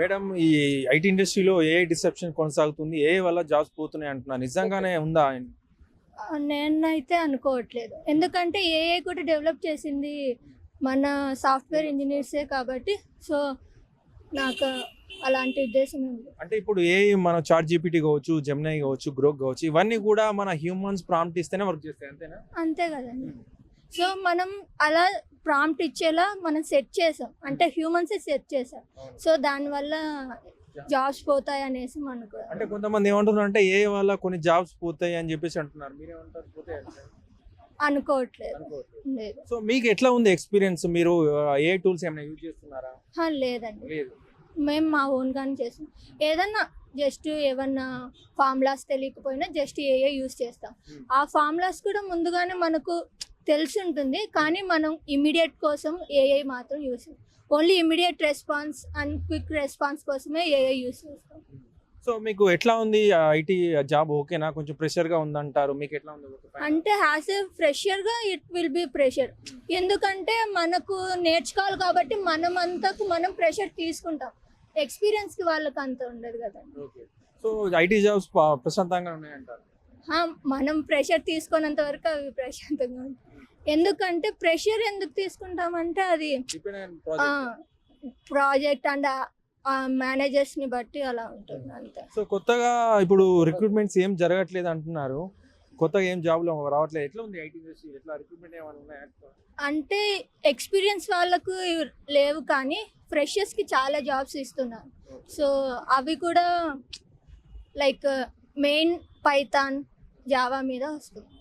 Madam ఈ IT ఇండస్ట్రీలో ఏ deception కొనసాగుతుంది? ఏ వల్ల జాబ్స్ పోతున్నాయి అంటున్నారు నిజంగానే ఉందా? నేనైతే అనుకోవట్లేదు. ఎందుకంటే ఏఏ కూడా డెవలప్ చేసింది మన సాఫ్ట్వేర్ ఇంజనీర్సే కాబట్టి సో నాకు అలాంటి ఉద్దేశం ఉంది అంటే ఇప్పుడు ఏ మన చార్ట్ జీపీటీ కావచ్చు జెమినై కావచ్చు గ్రోక్ కావచ్చు ఇవన్నీ కూడా మన హ్యూమన్స్ ప్రాంప్ట్ ఇస్తేనే వర్క్ చేస్తాయి అంతేనా? అంతే కదండి. సో మనం అలా ప్రాంప్ట్ ఇచ్చేలా మనం సెట్ చేసాం. అంటే హ్యూమన్సే సెట్ చేసాం. సో దానివల్ల జాబ్స్ పోతాయి అనేసి మనకు అంటే కొంతమంది ఏమంటున్నారు అంటే ఏ వల్ల కొన్ని జాబ్స్ పోతాయి అని చెప్పేసి అంటున్నారు. మీరేమంటారు? పోతాయి? అంటారు? అనుకోవట్లేదు. అనుకోవట్లేదు. లేదు. సో మీకు ఎట్లా ఉంది ఎక్స్పీరియన్స్? మీరు ఏ టూల్స్ ఏమైనా యూజ్ చేస్తున్నారా? లేదండి. లేదు. మేము మా ఓన్గానే చేస్తాం. ఏదన్నా జస్ట్ ఏమన్నా ఫార్ములాస్ తెలియకపోయినా జస్ట్ ఏఏ యూస్ చేస్తాం. Hmm. ఆ ఫార్ములాస్ కూడా ముందుగానే మనకు తెలిసి ఉంటుంది కానీ మనం ఇమీడియట్ కోసం ఏఐ మాత్రం use only immediate response and quick response కోసమే ఏఐ యూస్ చేస్తాం. సో మీకు ఎట్లా ఉంది? ఐటీ జాబ్ ఓకేనా కొంచెం ప్రెషర్గా ఉందంటారు. మీకు ఎట్లా ఉంది? అంటే యాజ్ ఏ ఫ్రెషర్గా ఇట్ విల్ బి ప్రెషర్ ఎందుకంటే మనకు నేర్చుకోవాలి కాబట్టి మనం అంతకు మనం ప్రెషర్ తీసుకుంటాం. ఎక్స్పీరియన్స్కి వాళ్ళకి అంత ఉండదు కదండి ఓకే సో ఐటీ జాబ్స్ ప్రశాంతంగా ఉన్నాయంటారు. మనం ప్రెషర్ తీసుకున్నంత వరకు అవి ప్రశాంతంగా ఉంటాయి. ఎందుకంటే ప్రెషర్ ఎందుకు తీసుకుంటామంటే అది ప్రాజెక్ట్ అండ్ మేనేజర్స్ని బట్టి అలా ఉంటుంది అంతే. సో కొత్తగా ఇప్పుడు రిక్రూట్మెంట్స్ ఏం జరగట్లేదు అంటున్నారు. కొత్తగా ఏం జాబ్లు రావట్లేదు. ఎట్లా ఉంది ఐటీ ఇండస్ట్రీ ఎట్లా రిక్రూట్మెంట్ ఏమైనా ఉన్నాయా? అంటే ఎక్స్పీరియన్స్ వాళ్ళకు లేవు కానీ ఫ్రెషర్స్కి చాలా జాబ్స్ ఇస్తున్నారు. సో అవి కూడా లైక్ మెయిన్ పైథాన్ జావా మీద వస్తుంది